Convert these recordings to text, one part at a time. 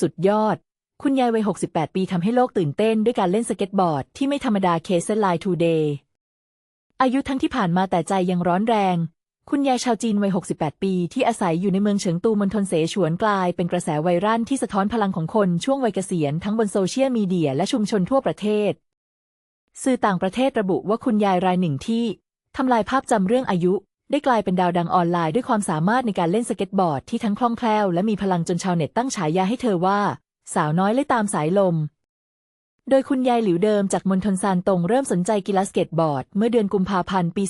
สุดยอด คุณยายวัย 68 ปีทำให้โลกตื่นเต้นด้วยการเล่นสเก็ตบอร์ดที่ไม่ธรรมดาเคสไลน์ทูเดย์อายุทั้งที่ผ่านมาแต่ใจยังร้อนแรง คุณยายชาวจีนวัย 68 ปี ที่อาศัยอยู่ในเมืองเฉิงตูมณฑลเสฉวนกลายเป็นกระแสไวรัลที่สะท้อนพลังของคนช่วงวัยเกษียณทั้งบนโซเชียลมีเดียและชุมชนทั่วประเทศ สื่อต่างประเทศระบุว่าคุณยายรายหนึ่งที่ทำลายภาพจำเรื่องอายุ ได้กลายเป็นดาวดังออนไลน์ด้วยความสามารถในการเล่นสเก็ตบอร์ดที่ทั้งคล่องแคล่วและมีพลังจนชาวเน็ตตั้งฉายาให้เธอว่า สาวน้อยเล่ตามสายลม โดยคุณยายหลิวเดิมจากมณฑลซานตงเริ่มสนใจกีฬาสเก็ตบอร์ด เมื่อเดือนกุมภาพันธ์ปี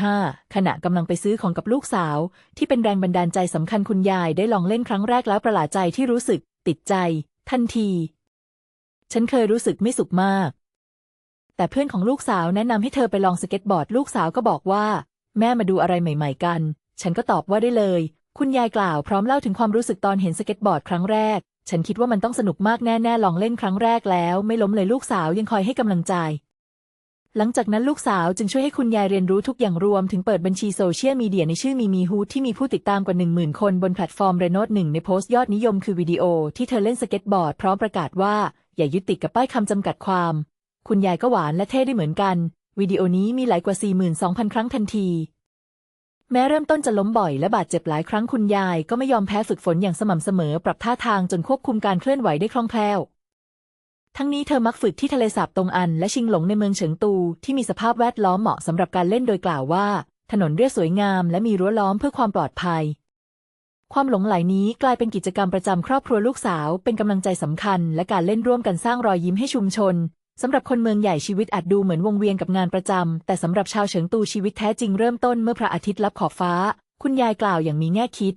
2565 ขณะกำลังไปซื้อของกับลูกสาว ที่เป็นแรงบันดาลใจสำคัญคุณยายได้ลองเล่นครั้งแรกแล้วประหลาดใจที่รู้สึก ติดใจ ทันที ฉันเคยรู้สึกไม่สุขมาก แต่เพื่อนของลูกสาวแนะนำให้เธอไปลองสเก็ตบอร์ด ลูกสาวก็บอกว่า แม่มาดูอะไรใหม่ ๆ กัน ฉันก็ตอบว่าได้เลย คุณยายกล่าวพร้อมเล่าถึงความรู้สึกตอนเห็นสเก็ตบอร์ดครั้งแรก ฉันคิดว่ามันต้องสนุกมากแน่ๆลองเล่นครั้งแรกแล้ว ไม่ล้มเลยลูกสาวยังคอยให้กำลังใจ หลังจากนั้นลูกสาวจึงช่วยให้คุณยายเรียนรู้ทุกอย่างรวมถึงเปิดบัญชีโซเชียลมีเดียในชื่อมีมีฮูที่มีผู้ติดตามกว่า 10,000 คนบนแพลตฟอร์มเรโนดหนึ่งในโพสต์ยอดนิยมคือวิดีโอที่เธอเล่นสเก็ตบอร์ดพร้อมประกาศว่าอย่ายึดติดกับป้ายคำจำกัดความ คุณยายก็หวานและเท่ได้เหมือนกัน วิดีโอนี้มีหลายกว่า 42,000 ครั้งทันที แม้เริ่มต้นจะล้มบ่อยและบาดเจ็บหลายครั้งคุณยายก็ไม่ยอมแพ้ฝึกฝนอย่างสม่ำเสมอปรับท่าทางจนควบคุมการเคลื่อนไหวได้คล่องแคล่ว ทั้งนี้เธอมักฝึกที่ทะเลสาบตรงอันและชิงหลงในเมืองเฉิงตู ที่มีสภาพแวดล้อมเหมาะสำหรับการเล่นโดยกล่าวว่า ถนนเรียบสวยงามและมีรั้วล้อมเพื่อความปลอดภัยความหลงไหลนี้กลายเป็นกิจกรรมประจำครอบครัวลูกสาว เป็นกำลังใจสำคัญ และการเล่นร่วมกันสร้างรอยยิ้มให้ชุมชน สำหรับคนเมืองใหญ่ชีวิตอาจดูเหมือนวงเวียนกับงานประจำ แต่สำหรับชาวเฉิงตูชีวิตแท้จริงเริ่มต้นเมื่อพระอาทิตย์ลับขอบฟ้า คุณยายกล่าวอย่างมีแง่คิด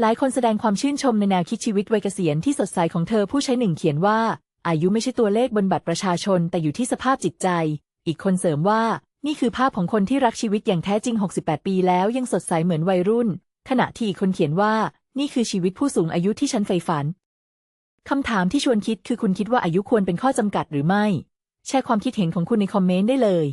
หลายคนแสดงความชื่นชมในแนวคิดชีวิตวัยเกษียณที่สดใสของเธอผู้ใช้หนึ่งเขียนว่า อายุไม่ใช่ตัวเลขบนบัตรประชาชน แต่อยู่ที่สภาพจิตใจ อีกคนเสริมว่า นี่คือภาพของคนที่รักชีวิตอย่างแท้จริง 68 ปีแล้วยังสดใสเหมือนวัยรุ่น ขณะที่อีกคนเขียนว่า นี่คือชีวิตผู้สูงอายุที่ฉันใฝ่ฝัน คำถามที่ชวนคิดคือคุณคิดว่าอายุควรเป็นข้อจำกัดหรือไม่ แชร์ความคิดเห็นของคุณในคอมเมนต์ได้เลย